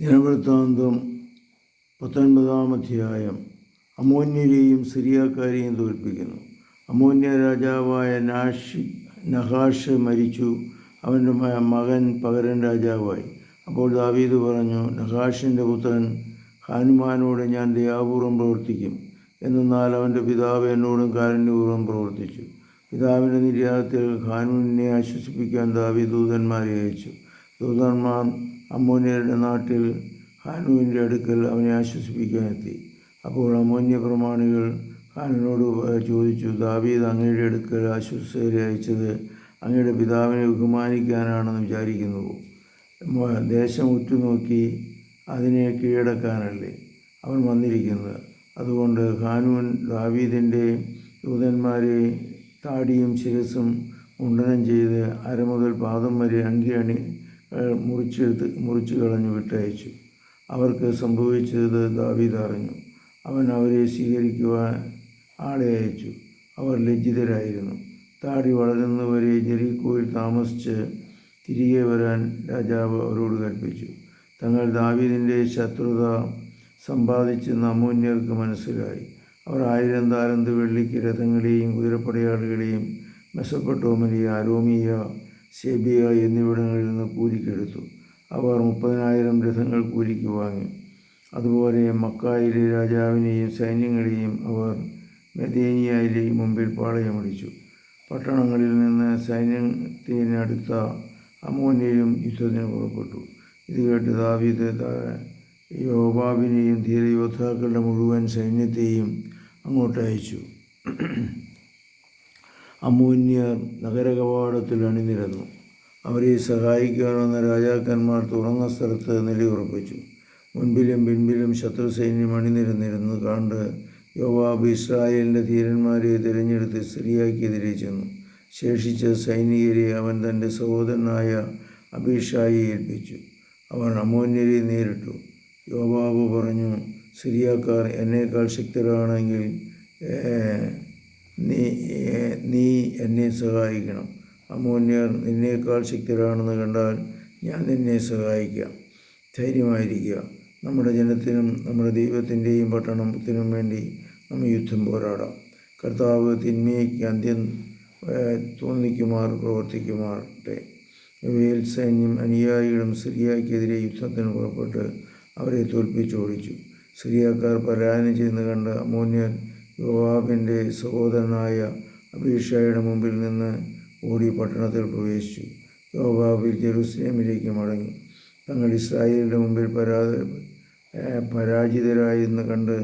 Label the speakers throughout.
Speaker 1: ദിനവൃത്താന്തം പത്തൊൻപതാം അധ്യായം. അമോന്യരെയും സിറിയാക്കാരെയും തോൽപ്പിക്കുന്നു. അമോന്യ രാജാവായ നാഷി നഹാഷ് മരിച്ചു. അവന്റെ മകൻ പകരൻ രാജാവായി. അപ്പോൾ ദാവീദ് പറഞ്ഞു നഹാഷിന്റെ പുത്രൻ ഹാനുമാനോട് ഞാൻ ദയാപൂർവം പ്രവർത്തിക്കും. എന്നാൽ അവന്റെ പിതാവ് എന്നോടും കാരുണ്യപൂർവം പ്രവർത്തിച്ചു. പിതാവിന്റെ നിര്യാതത്തിൽ ഖാനൂനിനെ ആശ്വസിപ്പിക്കാൻ ദാവി ദൂതന്മാരെ അയച്ചു. ദൂതന്മാർ അമ്മോന്യരുടെ നാട്ടിൽ ഹാനുവിന്റെ അടുക്കൽ അവനെ ആശ്വസിപ്പിക്കാനെത്തി. അപ്പോൾ അമോന്യ പ്രമാണികൾ ഖാനുവിനോട് ചോദിച്ചു ദാവീദ് അങ്ങയുടെ അടുക്കൽ ആശ്വസരെ അയച്ചത് അങ്ങയുടെ പിതാവിനെ ബഹുമാനിക്കാനാണെന്ന് വിചാരിക്കുന്നു. ദേശം ഉറ്റുനോക്കി അതിനെ കീഴടക്കാനല്ലേ അവൻ വന്നിരിക്കുന്നത്? അതുകൊണ്ട് ഹാനൂൻ ദാവീദിന്റെ ദൂതന്മാരെ താടിയും ശിരസും മുണ്ടനം ചെയ്ത് അര മുതൽ പാദം വരെ അങ്കി അണി മുറിച്ചെടുത്ത് മുറിച്ചു കളഞ്ഞു വിട്ടയച്ചു. അവർക്ക് സംഭവിച്ചത് ദാവീദ് അറിഞ്ഞു. അവൻ അവരെ സ്വീകരിക്കുവാൻ ആളെ അയച്ചു. അവർ ലജ്ജിതരായിരുന്നു. താടി വളരുന്നവരെ ജെറിക്കോയിൽ താമസിച്ച് തിരികെ വരാൻ രാജാവ് അവരോട് കൽപ്പിച്ചു. തങ്ങൾ ദാവീദിന്റെ ശത്രുത സമ്പാദിച്ച് നമൂന്യർക്ക് മനസ്സിലായി. അവർ ആയിരം താരന്ത് വെള്ളിക്ക് രഥങ്ങളെയും കുതിരപ്പടയാളികളെയും മെസപ്പൊട്ടോമനിയ അരോമിയ സെബിയ എന്നിവിടങ്ങളിൽ നിന്ന് കൂലിക്കെടുത്തു. അവർ മുപ്പതിനായിരം രഥങ്ങൾ കൂലിക്ക് വാങ്ങി. അതുപോലെ മക്കായിലെ രാജാവിനെയും സൈന്യങ്ങളെയും അവർ മെദേനിയയിലെയും മുമ്പിൽ പാളയമടിച്ചു. പട്ടണങ്ങളിൽ നിന്ന് സൈന്യത്തിനടുത്ത അമോന്യരും യുദ്ധത്തിന് പുറപ്പെട്ടു. ഇത് കേട്ട് ദാവീദ് യോബാബിനെയും ധീരയോദ്ധാക്കളുടെ മുഴുവൻ സൈന്യത്തെയും അങ്ങോട്ട് അയച്ചു അമൂന്യർ നഗരകവാടത്തിൽ അണിനിരന്നു. അവരെ സഹായിക്കാൻ വന്ന രാജാക്കന്മാർ തുറന്ന സ്ഥലത്ത് നിലയുറപ്പിച്ചു. മുൻപിലും പിൻപിലും ശത്രു സൈന്യം അണിനിരന്നിരുന്നു കണ്ട് യോവാബ് ഇസ്രായേലിന്റെ ധീരന്മാരെ തിരഞ്ഞെടുത്ത് സ്ത്രീയാക്കിയെതിരെ ചെന്നു. ശേഷിച്ച സൈനികരെ അവൻ തന്റെ സഹോദരനായ അഭിഷായി ഏൽപ്പിച്ചു. അവൻ അമോന്യരെ നേരിട്ടു. യോവാബ് പറഞ്ഞു സിറിയാക്കാർ എന്നേക്കാൾ ശക്തരാണെങ്കിൽ നീ നീ എന്നെ സഹായിക്കണം. അമോന്യർ നിന്നേക്കാൾ ശക്തരാണെന്ന് കണ്ടാൽ ഞാൻ നിന്നെ സഹായിക്കാം. ധൈര്യമായിരിക്കുക. നമ്മുടെ ജനത്തിനും നമ്മുടെ ദൈവത്തിന്റെയും പട്ടണത്തിനും വേണ്ടി നമ്മൾ യുദ്ധം പോരാടാം. കർത്താവ് തിന്മയ്ക്ക് അന്ത്യം തോന്നിക്കുമാർ പ്രവർത്തിക്കുമാറട്ടെ. ഇവയിൽ സൈന്യം അനുയായികളും സിറിയക്കെതിരെ യുദ്ധത്തിന് പുറപ്പെട്ട് അവരെ തോൽപ്പിച്ചോടിച്ചു സിറിയക്കാർ പലായനം ചെയ്യുന്ന കണ്ട അമോന്യൻ യോവാബിന്റെ സഹോദരനായ അബീഷയുടെ മുമ്പിൽ നിന്ന് ഓടി പട്ടണത്തിൽ പ്രവേശിച്ചു. യോവാബ് ജെറുസലേമിലേക്ക് മടങ്ങി. തങ്ങൾ ഇസ്രായേലിന്റെ മുമ്പിൽ പരാ പരാജിതരായിരുന്നു കണ്ട്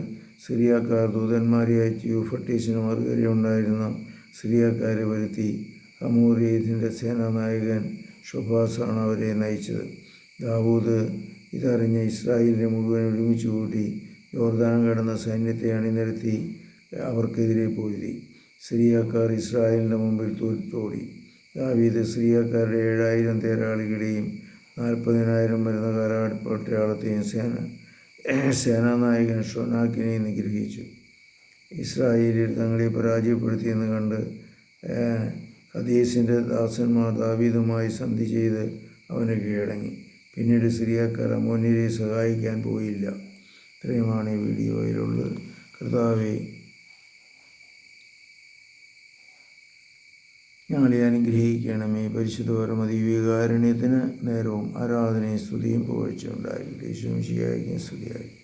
Speaker 1: സിറിയക്കാർ ദൂതന്മാരെ അയച്ച് യൂഫട്ടീസിന് മറുകരെ ഉണ്ടായിരുന്ന സിറിയക്കാരെ വരുത്തി. അമൂറിയതിന്റെ സേനാനായകൻ ഷുഭാസാണ് അവരെ നയിച്ചത്. ദാവൂദ് ഇതറിഞ്ഞ് ഇസ്രായേലിനെ മുഴുവൻ ഒരുമിച്ച് കൂട്ടി യോർദാനം കടന്ന സൈന്യത്തെ അണിനിരത്തി അവർക്കെതിരെ പൊരുതി സിറിയക്കാർ ഇസ്രായേലിന്റെ മുമ്പിൽ തോറ്റോടി. ദാവീദ് സിറിയക്കാരുടെ ഏഴായിരം തേരാളികളെയും നാൽപ്പതിനായിരം വരുന്ന കാലാടപ്പട്ടയാളത്തെയും സേന സേനാനായകൻ ഷൊനാക്കിനെയും നിഗ്രഹിച്ചു. ഇസ്രായേലിൽ തങ്ങളെ പരാജയപ്പെടുത്തിയെന്ന് കണ്ട് ഹദീസിന്റെ ദാസന്മാർ ദാവീദുമായി സന്ധി ചെയ്ത് അവന് കീഴടങ്ങി. പിന്നീട് സിറിയക്കാർ അമോന്യരെ സഹായിക്കാൻ പോയില്ല. ഇത്രയുമാണ് ഈ വീഡിയോയിലുള്ളത്. കർത്താവെ ഞങ്ങളെ അനുഗ്രഹിക്കണമേ. പരിശുദ്ധ പരമതി വികാരുണ്യത്തിന് നേരവും ആരാധനയും സ്തുതിയും പുകഴ്ച ഉണ്ടായി യേശുവും ശരിയായിരിക്കും സ്തുതിയായി.